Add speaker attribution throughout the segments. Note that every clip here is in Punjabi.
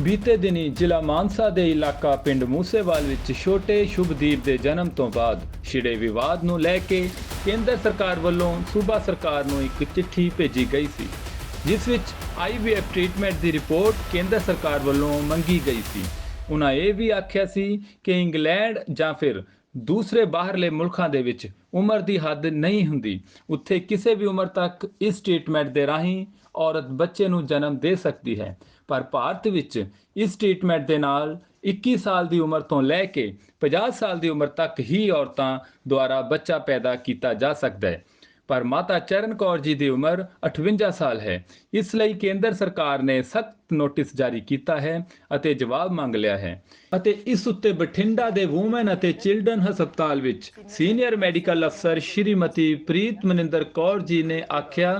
Speaker 1: ਬੀਤੇ ਦਿਨੀ ਜ਼ਿਲ੍ਹਾ ਮਾਨਸਾ ਦੇ ਇਲਾਕਾ ਪਿੰਡ ਮੂਸੇਵਾਲ ਵਿੱਚ ਛੋਟੇ ਸ਼ੁਭਦੀਪ ਦੇ ਜਨਮ ਤੋਂ ਬਾਅਦ ਛਿੜੇ ਵਿਵਾਦ ਨੂੰ ਲੈ ਕੇ ਕੇਂਦਰ ਸਰਕਾਰ ਵੱਲੋਂ ਸੂਬਾ ਸਰਕਾਰ ਨੂੰ ਇੱਕ ਚਿੱਠੀ ਭੇਜੀ ਗਈ ਸੀ, ਜਿਸ ਵਿੱਚ ਆਈਵੀਐਫ ਟ੍ਰੀਟਮੈਂਟ ਦੀ ਰਿਪੋਰਟ ਕੇਂਦਰ ਸਰਕਾਰ ਵੱਲੋਂ ਮੰਗੀ ਗਈ ਸੀ। ਉਹਨਾਂ ਇਹ ਵੀ ਆਖਿਆ ਸੀ ਕਿ ਇੰਗਲੈਂਡ ਜਾਂ ਫਿਰ ਦੂਸਰੇ ਬਾਹਰਲੇ ਮੁਲਕਾਂ ਦੇ ਵਿੱਚ ਉਮਰ ਦੀ ਹੱਦ ਨਹੀਂ ਹੁੰਦੀ। ਉੱਥੇ ਕਿਸੇ ਵੀ ਉਮਰ ਤੱਕ ਇਸ ਟ੍ਰੀਟਮੈਂਟ ਦੇ ਰਾਹੀਂ ਔਰਤ ਬੱਚੇ ਨੂੰ ਜਨਮ ਦੇ ਸਕਦੀ ਹੈ। ਪਰ ਭਾਰਤ ਵਿੱਚ ਇਸ ਟ੍ਰੀਟਮੈਂਟ ਦੇ ਨਾਲ 21 ਸਾਲ ਦੀ ਉਮਰ ਤੋਂ ਲੈ ਕੇ 50 ਸਾਲ ਦੀ ਉਮਰ ਤੱਕ ਹੀ ਔਰਤਾਂ ਦੁਆਰਾ ਬੱਚਾ ਪੈਦਾ ਕੀਤਾ ਜਾ ਸਕਦਾ ਹੈ। ਪਰ ਮਾਤਾ ਚਰਨ ਕੌਰ ਜੀ ਦੀ ਉਮਰ 58 ਸਾਲ ਹੈ। ਇਸ ਲਈ ਕੇਂਦਰ ਸਰਕਾਰ ਨੇ ਸਖਤ ਨੋਟਿਸ ਜਾਰੀ ਕੀਤਾ ਹੈ ਅਤੇ ਜਵਾਬ ਮੰਗ ਲਿਆ ਹੈ। ਅਤੇ ਇਸ ਉੱਤੇ ਬਠਿੰਡਾ ਦੇ ਔਮਨ ਅਤੇ ਚਿਲਡਰਨ ਹਸਪਤਾਲ ਵਿੱਚ ਸੀਨੀਅਰ ਮੈਡੀਕਲ ਅਫਸਰ ਸ਼੍ਰੀਮਤੀ ਪ੍ਰੀਤ ਮਨਿੰਦਰ ਕੌਰ ਜੀ ਨੇ ਆਖਿਆ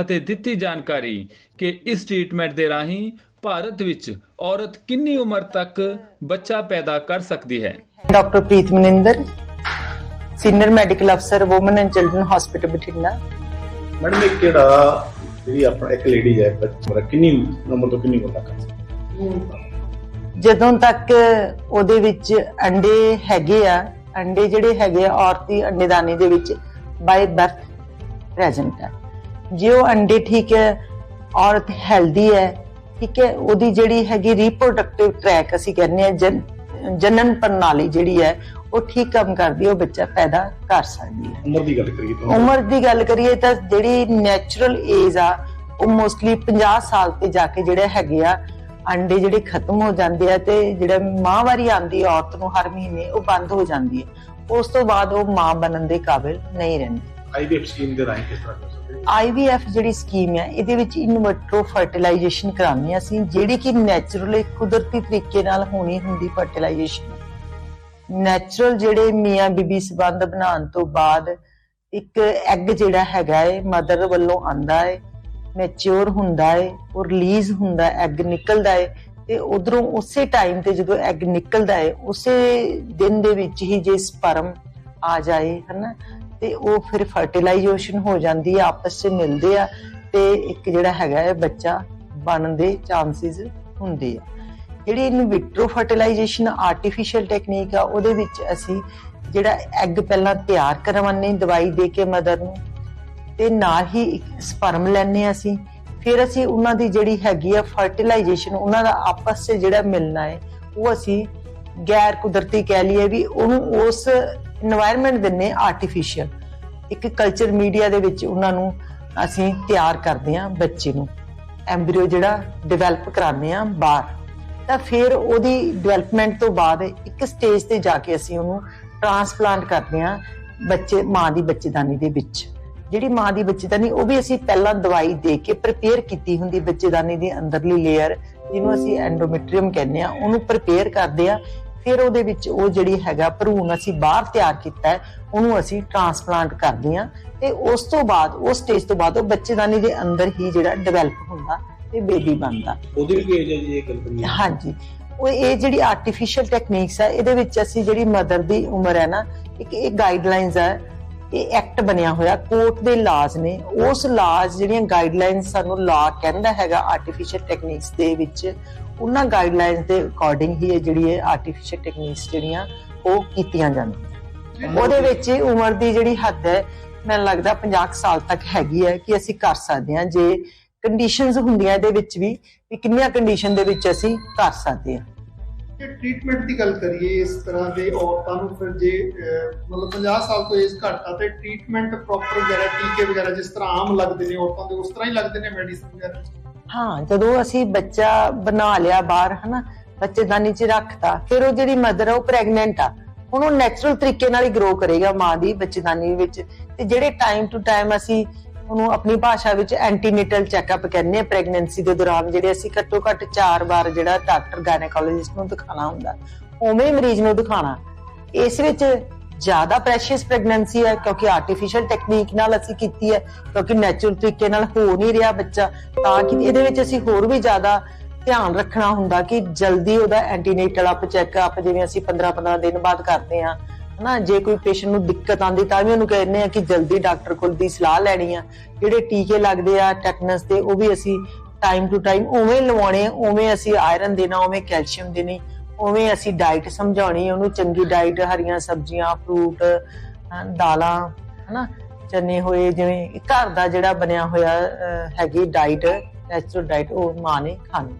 Speaker 1: ਅਤੇ ਦਿੱਤੀ ਜਾਣਕਾਰੀ ਕਿ ਇਸ ਟ੍ਰੀਟਮੈਂਟ ਦੇ ਰਾਹੀਂ ਭਾਰਤ ਵਿੱਚ ਔਰਤ ਕਿੰਨੀ ਉਮਰ ਤੱਕ ਬੱਚਾ ਪੈਦਾ ਕਰ ਸਕਦੀ ਹੈ।
Speaker 2: Doctor Preet Maninder senior medical ਅਫਸਰ woman and children hospital Bathinda
Speaker 3: madam ਇਹ ਕਿਹੜਾ ਜਿਹੜੀ ਆਪਣਾ ਇੱਕ ਲੇਡੀ ਹੈ ਬੱਚਾ ਕਿੰਨੀ ਉਮਰ ਤੋਂ ਕਿੰਨੀ ਉਮਰ ਤੱਕ
Speaker 2: ਜਦੋਂ ਤੱਕ ਉਹਦੇ ਵਿੱਚ ਅੰਡੇ ਹੈਗੇ ਆ ਅੰਡੇ ਜਿਹੜੇ ਹੈਗੇ ਆ ਔਰਤ ਅੰਡੇਦਾਨੀ ਦੇ ਵਿੱਚ ਬਾਈ ਬਰਥ ਪ੍ਰੈਜ਼ੈਂਟ ਹੈ ਜੇ ਉਹ ਅੰਡੇ ਠੀਕ ਹੈ ਔਰਤ ਹੈਲਦੀ ਹੈ ਠੀਕ ਹੈ ਉਹਦੀ ਜਿਹੜੀ ਹੈਗੀ ਰੀਪਰੋਡਕਟਿਵ ਟਰੈਕ ਅਸੀਂ ਕਹਿੰਦੇ ਆ ਜਨ ਜਨਨ ਪ੍ਰਣਾਲੀ ਜਿਹੜੀ ਹੈ ਉਹ ਠੀਕ ਕੰਮ ਕਰਦੀ ਉਹ ਬੱਚਾ ਪੈਦਾ ਕਰ ਸਕਦੀ ਹੈ
Speaker 3: ਉਮਰ ਦੀ ਗੱਲ ਕਰੀਏ ਤਾਂ।
Speaker 2: ਉਮਰ ਦੀ ਗੱਲ ਕਰੀਏ ਤਾਂ ਜਿਹੜੀ ਨੈਚੁਰਲ ਏਜ ਆ ਉਹ ਮੋਸਟਲੀ 50 ਸਾਲ ਤੇ ਜਾ ਕੇ ਜਿਹੜੇ ਹੈਗੇ ਆ ਅੰਡੇ ਜਿਹੜੇ ਖਤਮ ਹੋ ਜਾਂਦੇ ਆ ਤੇ ਜਿਹੜਾ ਮਾਹਵਾਰੀ ਆਂਦੀ ਔਰਤ ਨੂੰ ਹਰ ਮਹੀਨੇ ਉਹ ਬੰਦ ਹੋ ਜਾਂਦੀ ਹੈ ਉਸ ਤੋਂ ਬਾਅਦ ਉਹ ਮਾਂ ਬਣਨ ਦੇ ਕਾਬਿਲ ਨਹੀਂ ਰਹਿੰਦੀ।
Speaker 3: ਆਈਵੀਐਫ ਸਕੀਮ ਦੇ ਰਾਹੀਂ ਕਿਸ ਤਰ੍ਹਾਂ ਕਰ ਸਕਦੇ
Speaker 2: IVF ਜਿਹੜੀ ਸਕੀਮ ਹੈ ਇਹਦੇ ਵਿੱਚ ਇਨਵਿਟਰੋ ਫਰਟੀਲਾਈਜੇਸ਼ਨ ਕਰਾਉਂਦੇ ਹਾਂ ਅਸੀਂ ਜਿਹੜੀ ਕਿ ਨੈਚੁਰਲੀ ਕੁਦਰਤੀ ਤਰੀਕੇ ਨਾਲ ਹੋਣੀ ਹੁੰਦੀ ਫਰਟੀਲਾਈਜੇਸ਼ਨ ਨੈਚੁਰਲ ਜਿਹੜੇ ਮੀਆਂ ਬੀਬੀ ਸਬੰਧ ਬਣਾਉਣ ਤੋਂ ਬਾਅਦ ਇੱਕ ਐਗ ਜਿਹੜਾ ਹੈਗਾ ਏ ਮਦਰ ਵੱਲੋਂ ਆਂਦਾ ਹੈ ਮੈਚੁਰ ਹੁੰਦਾ ਹੈ ਉਹ ਰਿਲੀਜ਼ ਹੁੰਦਾ ਐਗ ਨਿਕਲਦਾ ਹੈ ਤੇ ਉਧਰੋਂ ਉਸੇ ਟਾਈਮ ਤੇ ਜਦੋਂ ਐਗ ਨਿਕਲਦਾ ਹੈ ਉਸੇ ਦਿਨ ਦੇ ਵਿੱਚ ਹੀ ਜੇ ਸਪਰਮ ਆ ਜਾਏ, ਹਨਾ, ਤੇ ਉਹ ਫਿਰ ਫਰਟੀਲਾਈਜੇਸ਼ਨ ਹੋ ਜਾਂਦੀ ਹੈ ਆਪਸ ਵਿੱਚ ਮਿਲਦੇ ਆ, ਤੇ ਇੱਕ ਜਿਹੜਾ ਹੈਗਾ ਹੈ ਬੱਚਾ ਬਣਨ ਦੇ ਚਾਂਸਸ ਹੁੰਦੇ ਆ। ਜਿਹੜੀ ਇਹਨੂੰ ਵਿਟਰੋ ਫਰਟੀਲਾਈਜੇਸ਼ਨ ਆਰਟੀਫੀਸ਼ੀਅਲ ਟੈਕਨੀਕ ਆ, ਉਹਦੇ ਵਿੱਚ ਅਸੀਂ ਜਿਹੜਾ ਐਗ ਪਹਿਲਾਂ ਤਿਆਰ ਕਰਵਾਉਣੇ ਦਵਾਈ ਦੇ ਕੇ ਮਦਰ ਨੂੰ, ਤੇ ਨਾਲ ਹੀ ਇੱਕ ਸਪਰਮ ਲੈਣੇ ਅਸੀਂ। ਫਿਰ ਅਸੀਂ ਉਹਨਾਂ ਦੀ ਜਿਹੜੀ ਹੈਗੀ ਆ ਫਰਟੀਲਾਈਜੇਸ਼ਨ ਉਹਨਾਂ ਦਾ ਆਪਸ ਵਿੱਚ ਜਿਹੜਾ ਮਿਲਣਾ ਹੈ, ਉਹ ਅਸੀਂ ਗੈਰ ਕੁਦਰਤੀ ਕਹਿ ਲਈਏ ਵੀ ਉਹਨੂੰ ਉਸ এনवायरमेंट ਦਿੰਨੇ ਆਰਟੀਫੀਸ਼ੀਅਲ ਇੱਕ ਕਲਚਰ ਮੀਡੀਆ ਦੇ ਵਿੱਚ ਉਹਨਾਂ ਨੂੰ ਅਸੀਂ ਤਿਆਰ ਕਰਦੇ ਆ ਬੱਚੇ ਨੂੰ। ਐਮਬ੍ਰਿਓ ਜਿਹੜਾ ਡਿਵੈਲਪ ਕਰਾਉਂਦੇ ਆ ਬਾਹਰ। ਤਾਂ ਫਿਰ ਉਹਦੀ ਡਿਵੈਲਪਮੈਂਟ ਤੋਂ ਬਾਅਦ ਇੱਕ ਸਟੇਜ ਤੇ ਜਾ ਕੇ ਅਸੀਂ ਉਹਨੂੰ ਟ੍ਰਾਂਸਪਲਾਂਟ ਕਰਦੇ ਹਾਂ ਬੱਚੇ, ਮਾਂ ਦੀ ਬੱਚੇਦਾਨੀ ਦੇ ਵਿੱਚ। ਜਿਹੜੀ ਮਾਂ ਦੀ ਬੱਚੇਦਾਨੀ, ਉਹ ਵੀ ਅਸੀਂ ਪਹਿਲਾਂ ਦਵਾਈ ਦੇ ਕੇ ਪ੍ਰਪੇਅਰ ਕੀਤੀ ਹੁੰਦੀ ਬੱਚੇਦਾਨੀ ਦੀ ਅੰਦਰਲੀ ਲੇਅਰ ਜਿਹਨੂੰ ਅਸੀਂ ਐਂਡੋਮੈਟਰੀਅਮ ਕਹਿੰਦੇ ਆ ਉਹਨੂੰ ਪ੍ਰਪੇਅਰ ਕਰਦੇ ਆ ਫਿਰ ਉਹਦੇ ਵਿੱਚ ਉਹ ਜਿਹੜੀ ਹੈਗਾ ਭਰੂਣ ਅਸੀਂ ਬਾਹਰ ਤਿਆਰ ਕੀਤਾ ਹੈ, ਉਹਨੂੰ ਅਸੀਂ ਟ੍ਰਾਂਸਪਲਾਂਟ ਕਰਦੇ ਆ ਤੇ ਉਸ ਤੋਂ ਬਾਅਦ, ਉਸ ਸਟੇਜ ਤੋਂ ਬਾਅਦ ਉਹ ਬੱਚੇਦਾਨੀ ਦੇ ਅੰਦਰ ਹੀ ਜਿਹੜਾ ਡਿਵੈਲਪ ਹੁੰਦਾ ਤੇ ਬੇਬੀ ਬਣਦਾ।
Speaker 3: ਉਹਦੀ ਵੀ ਏਜ ਹੈ ਜੀ ਇਹ ਕਰੀਏ
Speaker 2: ਹਾਂਜੀ। ਉਹ ਇਹ ਜਿਹੜੀ ਆਰਟੀਫੀਸ਼ੀਅਲ ਟੈਕਨੀਕਸ ਹੈ ਇਹਦੇ ਵਿੱਚ ਅਸੀਂ ਜਿਹੜੀ ਮਦਰ ਦੀ ਉਮਰ ਹੈ ਨਾ ਇੱਕ ਇਹ ਗਾਈਡਲਾਈਨਸ ਹੈ ਇਹ ਐਕਟ ਬਣਿਆ ਹੋਇਆ ਕੋਰਟ ਦੇ ਲਾਜ਼ ਨੇ। ਉਸ ਲਾਜ਼ ਜਿਹੜੀਆਂ ਗਾਈਡਲਾਈਨਸ ਸਾਨੂੰ ਲਾ ਕਹਿੰਦਾ ਹੈਗਾ ਆਰਟੀਫੀਸ਼ੀਅਲ ਟੈਕਨੀਕਸ ਦੇ ਵਿੱਚ ਉਹਨਾਂ ਗਾਈਡਲਾਈਨਸ ਦੇ ਅਕੋਰਡਿੰਗ ਹੀ ਇਹ ਜਿਹੜੀ ਹੈ ਆਰਟੀਫੀਸ਼ੀਅਲ ਟੈਕਨੀਕਸ ਜਿਹੜੀਆਂ ਉਹ ਕੀਤੀਆਂ ਜਾਂਦੀਆਂ। ਉਹਦੇ ਵਿੱਚ ਉਮਰ ਦੀ ਜਿਹੜੀ ਹੱਦ ਹੈ ਮੈਨੂੰ ਲੱਗਦਾ 50 ਕੁ ਸਾਲ ਤੱਕ ਹੈਗੀ ਹੈ ਕਿ ਅਸੀਂ ਕਰ ਸਕਦੇ ਹਾਂ। ਜੇ ਕੰਡੀਸ਼ਨਸ ਹੁੰਦੀਆਂ ਇਹਦੇ ਵਿੱਚ ਵੀ ਵੀ ਕਿੰਨੀਆਂ ਕੰਡੀਸ਼ਨ ਦੇ ਵਿੱਚ ਅਸੀਂ ਕਰ ਸਕਦੇ ਹਾਂ।
Speaker 4: ਜੇ ਟ੍ਰੀਟਮੈਂਟ ਦੀ ਗੱਲ ਕਰੀਏ ਇਸ ਤਰ੍ਹਾਂ ਦੇ ਔਰਤਾਂ ਨੂੰ ਫਿਰ ਜੇ ਮਤਲਬ 50 ਸਾਲ ਤੋਂ ਏਜ ਘੱਟ ਆ ਤੇ ਟ੍ਰੀਟਮੈਂਟ ਪ੍ਰੋਪਰ ਵਗੈਰਾ ਟੀਕੇ ਵਗੈਰਾ ਜਿਸ ਤਰ੍ਹਾਂ ਆਮ ਲੱਗਦੇ ਨੇ ਔਰਤਾਂ ਦੇ ਉਸ ਤਰ੍ਹਾਂ ਹੀ ਲੱਗਦੇ ਨੇ ਮੈਡੀਸਿਨ ਵਗੈਰਾ
Speaker 2: ਹਾਂ ਜਦੋਂ ਅਸੀਂ ਬੱਚਾ ਬਣਾ ਲਿਆ ਬਾਹਰ ਹਨਾ ਬੱਚੇਦਾਨੀ 'ਚ ਰੱਖਤਾ ਫਿਰ ਉਹ ਜਿਹੜੀ ਮਦਰ ਆ ਉਹ ਪ੍ਰੈਗਨੈਂਟ ਆ। ਹੁਣ ਉਹ ਨੈਚੁਰਲ ਤਰੀਕੇ ਨਾਲ ਹੀ ਗਰੋ ਕਰੇਗਾ ਮਾਂ ਦੀ ਬੱਚੇਦਾਨੀ ਵਿੱਚ। ਤੇ ਜਿਹੜੇ ਟਾਈਮ ਟੂ ਟਾਈਮ ਅਸੀਂ ਉਹਨੂੰ ਆਪਣੀ ਭਾਸ਼ਾ ਵਿੱਚ ਐਂਟੀਨੇਟਲ ਚੈੱਕਅਪ ਕਹਿੰਦੇ ਆ ਪ੍ਰੈਗਨੈਂਸੀ ਦੇ ਦੌਰਾਨ ਜਿਹੜੇ ਅਸੀਂ ਘੱਟੋ ਘੱਟ 4 ਵਾਰ ਜਿਹੜਾ ਡਾਕਟਰ ਗਾਇਨੇਕੋਲੋਜਿਸਟ ਨੂੰ ਦਿਖਾਣਾ ਹੁੰਦਾ, ਉਵੇਂ ਮਰੀਜ਼ ਨੂੰ ਦਿਖਾਣਾ ਇਸ ਵਿੱਚ ਜ਼ਿਆਦਾ ਪ੍ਰੈਸ਼ੀਅਸ ਪ੍ਰੈਗਨੈਂਸੀ ਹੈ, ਕਿਉਂਕਿ ਆਰਟੀਫੀਸ਼ੀਅਲ ਟੈਕਨੀਕ ਨਾਲ ਅਸੀਂ ਕੀਤੀ ਹੈ, ਕਿਉਂਕਿ ਨੈਚੁਰਲ ਤਰੀਕੇ ਨਾਲ ਹੋ ਨਹੀਂ ਰਿਹਾ ਬੱਚਾ, ਤਾਂ ਕਿ ਇਹਦੇ ਵਿੱਚ ਅਸੀਂ ਹੋਰ ਵੀ ਜ਼ਿਆਦਾ ਧਿਆਨ ਰੱਖਣਾ ਹੁੰਦਾ ਕਿ ਜਲਦੀ ਉਹਦਾ ਐਂਟੀਨੇਟਲ ਅਪ ਚੈੱਕਅਪ ਜਿਵੇਂ ਅਸੀਂ 15-15 ਦਿਨ ਬਾਅਦ ਕਰਦੇ ਹਾਂ ਹਨਾ ਜੇ ਕੋਈ ਪੇਸ਼ੈਂਟ ਨੂੰ ਦਿੱਕਤ ਆਂਦੀ ਤਾਂ ਵੀ ਉਹਨੂੰ ਕਹਿੰਦੇ ਆ ਕਿ ਜਲਦੀ ਡਾਕਟਰ ਕੋਲ ਦੀ ਸਲਾਹ ਲੈਣੀ ਆ। ਜਿਹੜੇ ਟੀਕੇ ਲੱਗਦੇ ਆ ਟੈਟਨਸ ਦੇ, ਉਹ ਵੀ ਅਸੀਂ ਟਾਈਮ ਟੂ ਟਾਈਮ ਉਵੇਂ ਲਵਾਉਣੇ ਉਵੇਂ ਅਸੀਂ ਆਇਰਨ ਦੇਣਾ, ਉਵੇਂ ਕੈਲਸ਼ੀਅਮ ਦੇਣੀ, ਉਵੇਂ ਅਸੀਂ ਡਾਈਟ ਸਮਝਾਉਣੀ ਉਹਨੂੰ। ਚੰਗੀ ਡਾਈਟ ਹਰੀਆਂ ਸਬਜ਼ੀਆਂ ਫਰੂਟ ਦਾਲਾਂ, ਹਨਾ? ਚੰਨੇ ਹੋਏ, ਜਿਵੇਂ ਘਰ ਦਾ ਜਿਹੜਾ ਬਣਿਆ ਹੋਇਆ ਹੈਗੀ ਡਾਈਟ ਨੈਚੁਰਲ ਡਾਈਟ ਉਹ ਮਾਂ ਨੇ ਖਾਣੀ